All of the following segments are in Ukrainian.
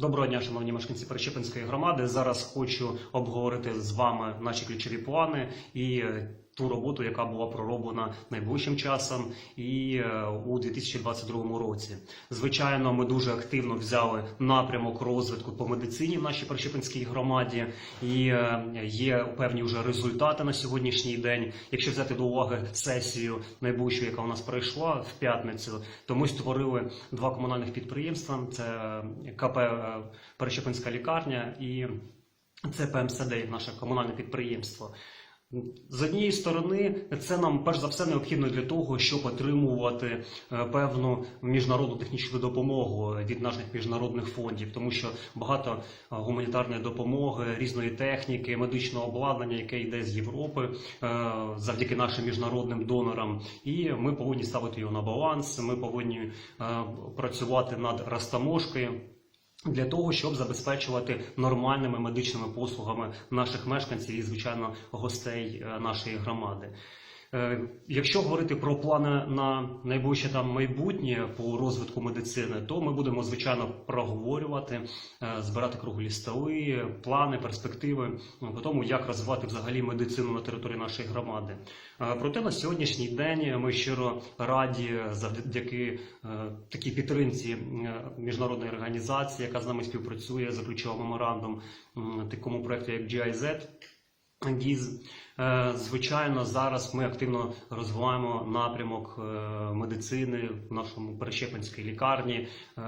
Доброго дня, шановні мешканці Перещепинської громади. Зараз хочу обговорити з вами наші ключові плани і е, ту роботу, яка була пророблена найближчим часом і е, у 2022 році. Звичайно, ми дуже активно взяли напрямок розвитку по медицині в нашій Перещепинській громаді, і е, є певні вже результати на сьогоднішній день. Якщо взяти до уваги сесію найближчу, яка у нас пройшла в п'ятницю, то ми створили два комунальних підприємства: це е, КП е, лікарня і це ПМСД, наше комунальне підприємство. З однієї сторони, це нам перш за все необхідно для того, щоб отримувати е, певну міжнародну технічну допомогу від наших міжнародних фондів, тому що багато е, гуманітарної допомоги, різної техніки, медичного обладнання, яке йде з Європи, е, завдяки нашим міжнародним донорам, і ми повинні ставити його на баланс. Ми повинні працювати над розтаможкою. Для того щоб забезпечувати нормальними медичними послугами наших мешканців і, звичайно, гостей е, нашої громади. Е, Якщо говорити про плани на найближче там майбутнє по розвитку медицини, то ми будемо звичайно проговорювати, е, збирати круглі столи, плани, перспективи ну, по тому, як розвивати взагалі медицину на території нашої громади. Е, Проте на сьогоднішній день ми щиро раді завдяки такій підтримці міжнародної організації, яка з нами співпрацює, заключила меморандум такому проекту, як GIZ. ГІЗ. Е, Звичайно, зараз ми активно розвиваємо напрямок е, медицини в нашому Перещепинській лікарні. Е,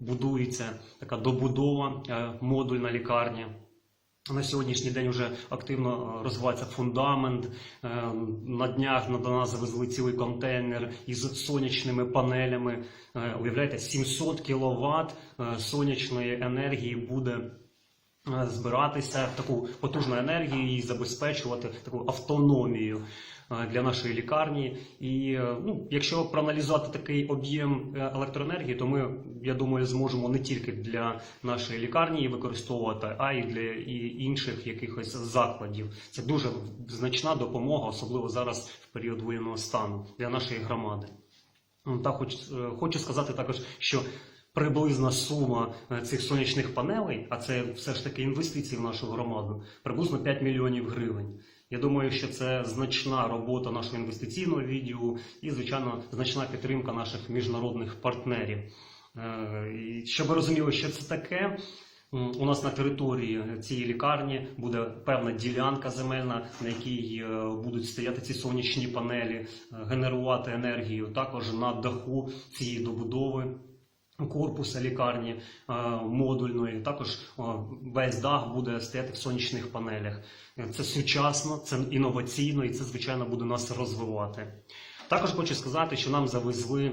Будується така добудова модульна лікарня. На сьогоднішній день вже активно розвивається фундамент. На днях до нас завезли цілий контейнер із сонячними панелями. Уявляєте, 700 кВт сонячної енергії буде збиратися в таку потужну енергію і забезпечувати таку автономію е, для нашої лікарні. І е, ну, якщо проаналізувати такий об'єм е, електроенергії, то ми, я думаю, зможемо не тільки для нашої лікарні використовувати, а й для і інших якихось закладів. Це дуже значна допомога, особливо зараз в період воєнного стану для нашої громади. Ну, Так, хоч, е, хочу сказати також, що приблизна сума е, цих сонячних панелей, а це все ж таки інвестиції в нашу громаду, приблизно 5 мільйонів гривень. Я думаю, що це значна робота нашого інвестиційного відділу і, звичайно, значна підтримка наших міжнародних партнерів. Е, Щоб ви розуміли, що це таке. У нас на території цієї лікарні буде певна ділянка земельна, на якій е, будуть стояти ці сонячні панелі, генерувати енергію. Також на даху цієї добудови корпуса лікарні е, модульної. Також е, весь дах буде стояти в сонячних панелях. Це сучасно, це інноваційно і це, звичайно, буде нас розвивати. Також хочу сказати, що нам завезли.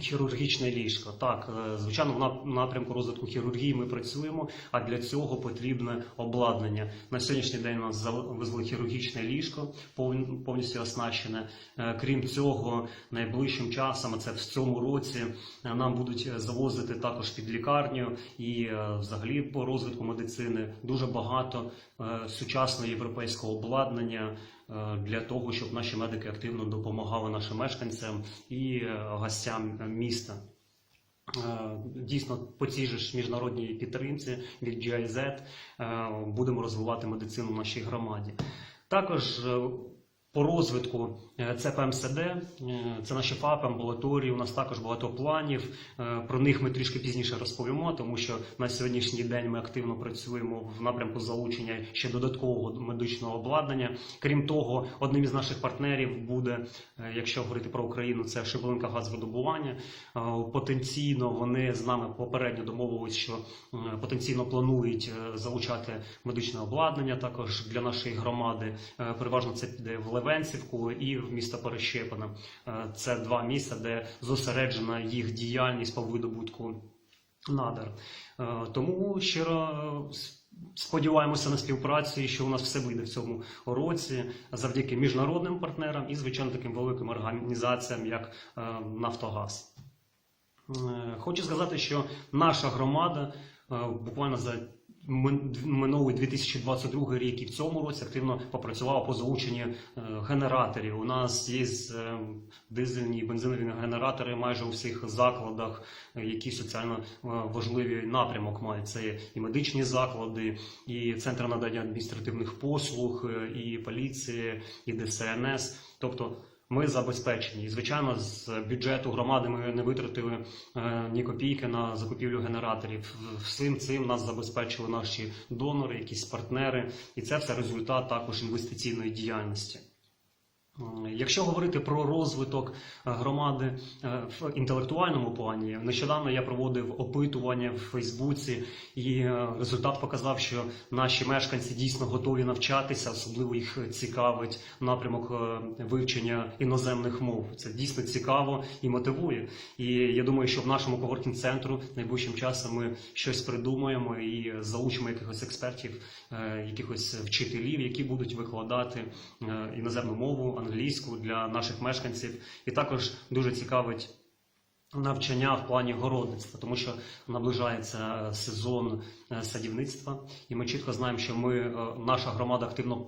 Хірургічне ліжко. Так, е, звичайно, в напрямку розвитку хірургії ми працюємо, а для цього потрібне обладнання. На сьогоднішній день у нас завезли хірургічне ліжко, повн- повністю оснащене. Е, Крім цього, найближчим часом, а це в цьому році, е, нам будуть завозити також під лікарню і взагалі по розвитку медицини дуже багато сучасного європейського обладнання для того, щоб наші медики активно допомагали нашим мешканцям і е, гостям е, міста. Е, Дійсно, по цій ж міжнародній підтримці від GIZ е, будемо розвивати медицину в нашій громаді. Також е, по розвитку це ПМСД, е, це наші ФАП, амбулаторії. У нас також багато планів. Е, Про них ми трішки пізніше розповімо, тому що на сьогоднішній день ми активно працюємо в напрямку залучення ще додаткового медичного обладнання. Крім того, одним із наших партнерів буде, е, якщо говорити про Україну, це Шиболинка газовидобування. Е, Потенційно вони з нами попередньо домовились, що потенційно планують залучати медичне обладнання також для нашої громади. Переважно це піде в Левенцівку і в місто Перещепине. Е, Це два місця, де зосереджена їх діяльність по видобутку надар. Е, Тому щиро е, сподіваємося на співпрацю, що у нас все вийде в цьому році завдяки міжнародним партнерам і, звичайно, таким великим організаціям, як Нафтогаз. Хочу сказати, що наша громада буквально за минулий 2022 рік і в цьому році активно попрацювала по залученні е, генераторів. У нас є е, дизельні і бензинові генератори майже у всіх закладах, е, які соціально важливий напрямок мають. Це і медичні заклади, і центр надання адміністративних послуг, і поліції, і ДСНС. Тобто ми забезпечені. І, звичайно, з бюджету громади ми не витратили е, ні копійки на закупівлю генераторів. Всім цим нас забезпечили наші донори, якісь партнери, і це все результат також інвестиційної діяльності. Якщо говорити про розвиток е, громади е, в інтелектуальному плані, нещодавно я проводив опитування в Фейсбуці, і е, результат показав, що наші мешканці дійсно готові навчатися, особливо їх цікавить напрямок вивчення іноземних мов. Це дійсно цікаво і мотивує. І я думаю, що в нашому коворкінг центру найближчим часом ми щось придумаємо і залучимо якихось експертів, якихось вчителів, які будуть викладати іноземну мову, англійську для наших мешканців. І також дуже цікавить. Навчання в плані городництва, тому що наближається сезон е, садівництва, і ми чітко знаємо, що ми, е, наша громада активно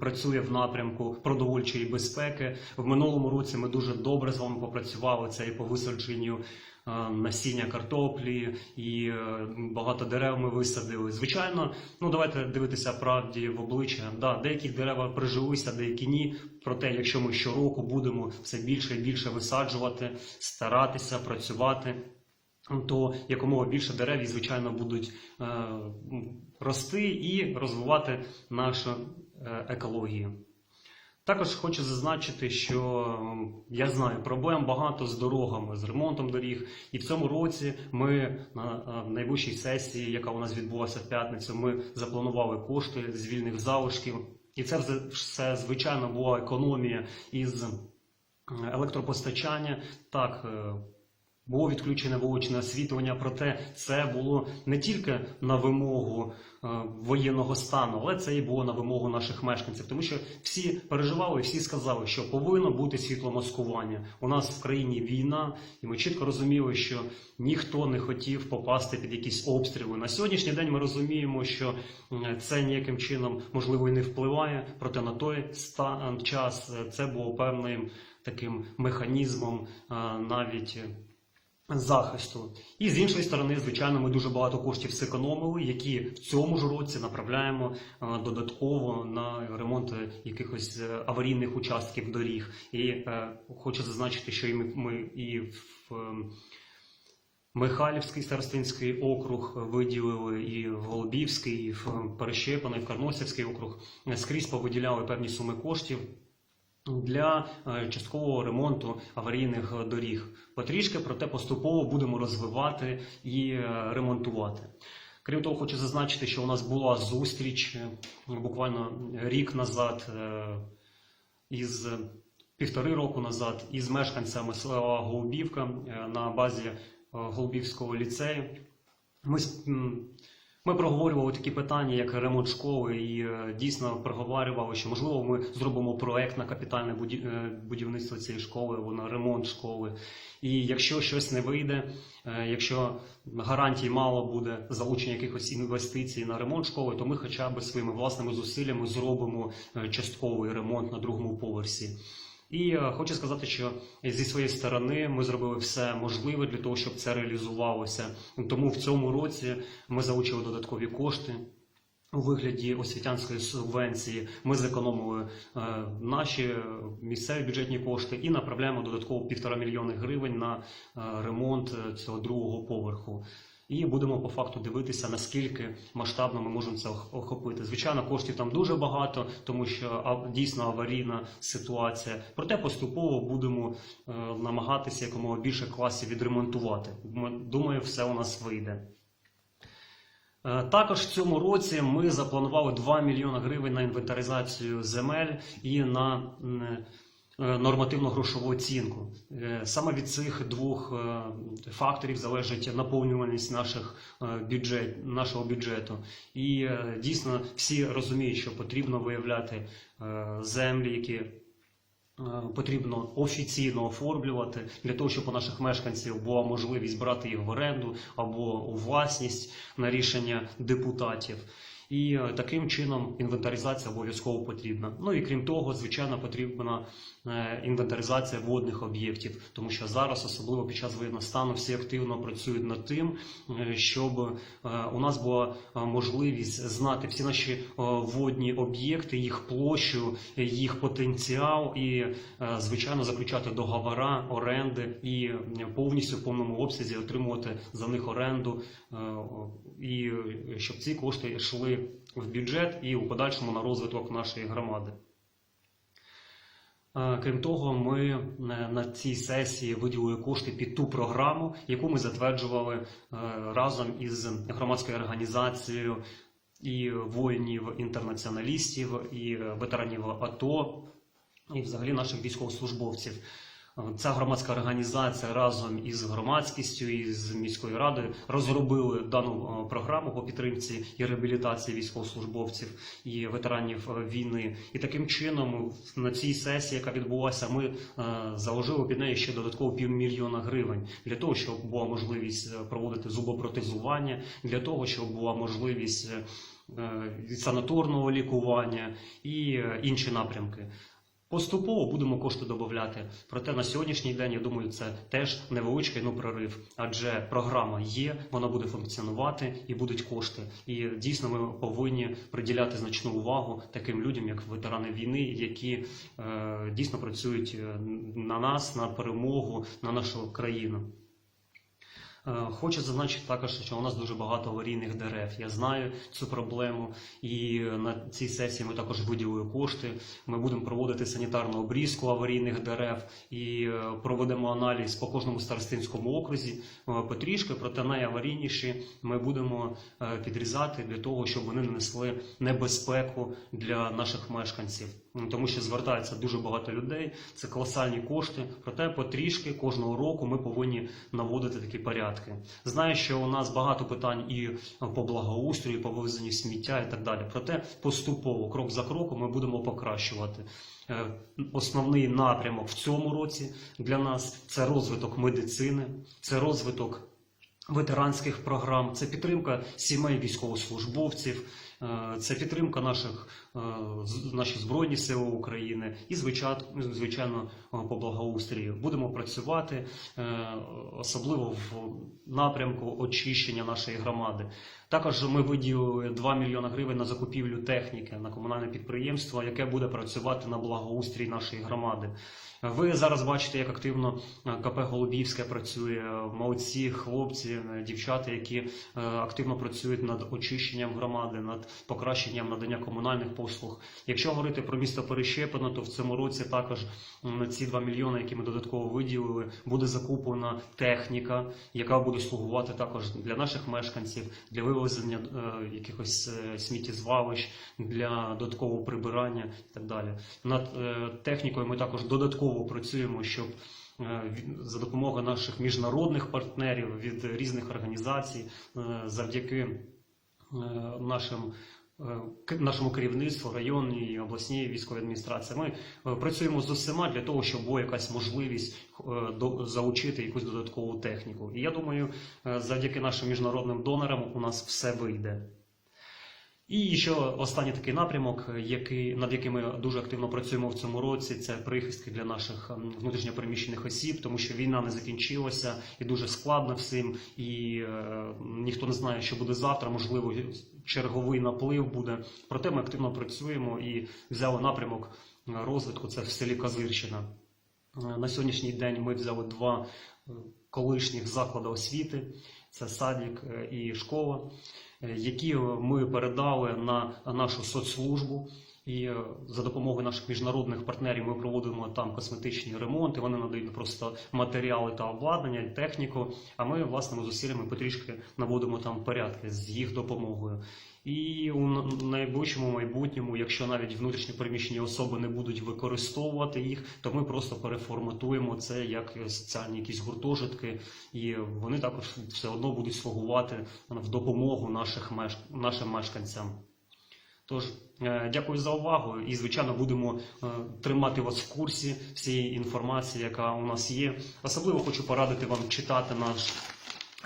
працює в напрямку продовольчої безпеки. В минулому році ми дуже добре з вами попрацювали. Це і по висадженню е, насіння картоплі, і е, багато дерев ми висадили. Звичайно, ну давайте дивитися правді в обличчя. Да, деякі дерева прижилися, деякі ні. Проте, якщо ми щороку будемо все більше і більше висаджувати, старатися працювати. То якомога більше дерев і, звичайно, будуть е, рости і розвивати нашу е, екологію. Також хочу зазначити, що я знаю, проблем багато з дорогами, з ремонтом доріг. І в цьому році ми на е, найближчій сесії, яка у нас відбулася в п'ятницю, ми запланували кошти з вільних залишків. І це все- звичайно, була економія із електропостачання. Так, е, було відключене вуличне освітлення, проте це було не тільки на вимогу е, воєнного стану, але це і було на вимогу наших мешканців, тому що всі переживали, всі сказали, що повинно бути світломаскування. У нас в країні війна, і ми чітко розуміли, що ніхто не хотів попасти під якісь обстріли. На сьогоднішній день ми розуміємо, що це ніяким чином можливо і не впливає, проте на той ста- час е, це було певним таким механізмом е, навіть. Захисту. І з іншої сторони, звичайно, ми дуже багато коштів зекономили, які в цьому ж році направляємо е, додатково на ремонт якихось е, аварійних участків доріг. І е, хочу зазначити, що і ми, ми і в е, Михайлівський старостинський округ виділили, і в Голубівський, і в Перещепаний, в Карносівський округ скрізь повиділяли певні суми коштів для е, часткового ремонту аварійних доріг. Потрішки, проте поступово будемо розвивати і е, ремонтувати. Крім того, хочу зазначити, що у нас була зустріч е, буквально рік назад із півтори року назад із мешканцями села Голубівка на базі Голубівського ліцею. Ми ми проговорювали такі питання, як ремонт школи, і е, дійсно проговорювали, що можливо ми зробимо проект на капітальне е, будівництво цієї школи, або на ремонт школи. І якщо щось не вийде, е, якщо гарантій мало буде залучення якихось інвестицій на ремонт школи, то ми хоча б своїми власними зусиллями зробимо частковий ремонт на другому поверсі. І е, хочу сказати, що зі своєї сторони ми зробили все можливе для того, щоб це реалізувалося. Тому в цьому році ми залучили додаткові кошти. У вигляді освітянської субвенції ми зекономили е, наші місцеві бюджетні кошти і направляємо додатково півтора мільйони гривень на е, ремонт е, цього другого поверху. І будемо по факту дивитися, наскільки масштабно ми можемо це охопити. Звичайно, коштів там дуже багато, тому що дійсно аварійна ситуація. Проте поступово будемо е, намагатися якомога більше класів відремонтувати. Думаю, все у нас вийде. Е, Також в цьому році ми запланували 2 мільйони гривень на інвентаризацію земель і на нормативно-грошову оцінку. Е, Саме від цих двох е, факторів залежить наповнюваність наших е, бюджет, нашого бюджету. І е, дійсно всі розуміють, що потрібно виявляти е, землі, які е, потрібно офіційно оформлювати для того, щоб у наших мешканців була можливість брати їх в оренду або у власність на рішення депутатів. І е, таким чином інвентаризація обов'язково потрібна. Ну і крім того, звичайно, потрібна е, інвентаризація водних об'єктів, тому що зараз, особливо під час воєнного стану, всі активно працюють над тим, е, щоб у нас була можливість знати всі наші водні об'єкти, їх площу, їх потенціал і, звичайно, заключати договора, оренди і повністю в повному обсязі отримувати за них оренду, і щоб ці кошти йшли в бюджет і у подальшому на розвиток нашої громади. Е, Крім того, ми е, на цій сесії виділили кошти під ту програму, яку ми затверджували е, разом із громадською організацією і воїнів-інтернаціоналістів, і ветеранів АТО, і взагалі наших військовослужбовців. Ця громадська організація разом із громадськістю і з міською радою розробили дану е, програму по підтримці і реабілітації військовослужбовців і ветеранів е, війни. І таким чином на цій сесії, яка відбулася, ми е, заложили під нею ще додатково півмільйона гривень для того, щоб була можливість проводити зубопротезування, для того, щоб була можливість санаторного лікування і інші напрямки. Поступово будемо кошти додати. Проте на сьогоднішній день, я думаю, це теж невеличкий ну, прорив, адже програма є, вона буде функціонувати і будуть кошти. І дійсно ми повинні приділяти значну увагу таким людям, як ветерани війни, які е, дійсно працюють е, на нас, на перемогу, на нашу країну. Е, Хочу зазначити також, що у нас дуже багато аварійних дерев. Я знаю цю проблему, і на цій сесії ми також виділили кошти. Ми будемо проводити санітарну обрізку аварійних дерев і е, проведемо аналіз по кожному старостинському окрузі е, потрішки, проте найаварійніші ми будемо підрізати для того, щоб вони не несли небезпеку для наших мешканців. Тому що звертається дуже багато людей, це колосальні кошти. Проте потрішки кожного року ми повинні наводити такі порядки. Знаю, що у нас багато питань і по благоустрою, і по вивезенню сміття і так далі. Проте поступово, крок за кроком, ми будемо покращувати. Е, Основний напрямок в цьому році для нас це розвиток медицини, це розвиток ветеранських програм, це підтримка сімей військовослужбовців, е, це підтримка наших е, з- наші збройні сили України і звичайно, звичайно е, по благоустрію. Будемо працювати особливо в напрямку очищення нашої громади. Також ми виділили 2 мільйони гривень на закупівлю техніки на комунальне підприємство, яке буде працювати на благоустрій нашої громади. Ви зараз бачите, як активно е, КП Голубівське працює. Молодці хлопці, е, дівчата, які е, активно працюють над очищенням громади, над покращенням надання комунальних послуг. Якщо говорити про місто Перещепино, то в цьому році також на ці 2 мільйони, які ми додатково виділили, буде закуплена техніка, яка буде слугувати також для наших мешканців, для вивезення е, якихось е, сміттєзвалищ, для додаткового прибирання і так далі. Над е, технікою ми також додатково працюємо, щоб е, за допомогою наших міжнародних партнерів від різних організацій, е, завдяки е, нашим. Е, Нашому керівництву районній обласній військовій адміністрації ми е, працюємо з усіма для того, щоб була якась можливість е, залучити якусь додаткову техніку. І я думаю, завдяки нашим міжнародним донорам у нас все вийде. І ще останній такий напрямок, який, над яким ми дуже активно працюємо в цьому році, це прихистки для наших ем, внутрішньопереміщених осіб, тому що війна не закінчилася і дуже складно всім, і е, ніхто не знає, що буде завтра. Можливо, черговий наплив буде. Проте ми активно працюємо і взяли напрямок е, розвитку. Це в селі Козирщина. Е, На сьогоднішній день ми взяли два е, колишніх заклади освіти: це садик е, і школа, е, які ми передали на нашу соцслужбу. І е, за допомогою наших міжнародних партнерів ми проводимо там косметичні ремонти. Вони надають просто матеріали та обладнання, техніку. А ми власними зусиллями потрішки наводимо там порядки з їх допомогою. І у найближчому майбутньому, якщо навіть внутрішньо переміщені особи не будуть використовувати їх, то ми просто переформатуємо це як соціальні якісь гуртожитки, і вони також все одно будуть слугувати в допомогу наших меш... нашим мешканцям. Тож дякую за увагу і, звичайно, будемо е, тримати вас в курсі всієї інформації, яка у нас є. Особливо хочу порадити вам читати наш.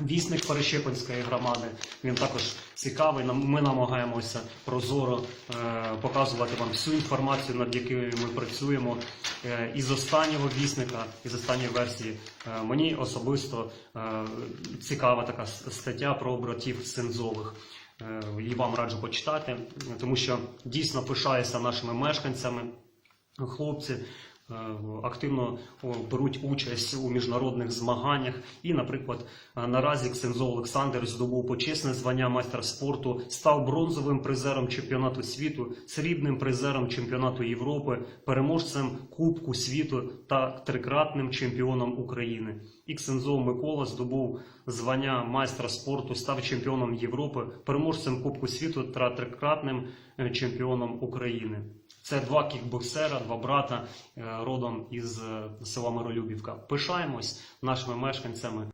Вісник Перещепинської громади він також цікавий. Ми намагаємося прозоро е, показувати вам всю інформацію, над якою ми працюємо. Е, із останнього вісника, із останньої версії, е, мені особисто е, цікава така стаття про братів Сензових. Е, І вам раджу почитати, тому що дійсно пишаюся нашими мешканцями. Хлопці активно беруть участь у міжнародних змаганнях. І, наприклад, е, наразі Ксензо Олександр здобув почесне звання майстер спорту, став бронзовим призером чемпіонату світу, срібним призером чемпіонату Європи, переможцем Кубку світу та трикратним чемпіоном України. І Ксензо Микола здобув звання майстра спорту, став чемпіоном Європи, переможцем Кубку світу та трикратним е, чемпіоном України. Це два кікбоксера, два брата е, родом із е, села Миролюбівка. Пишаємось нашими мешканцями.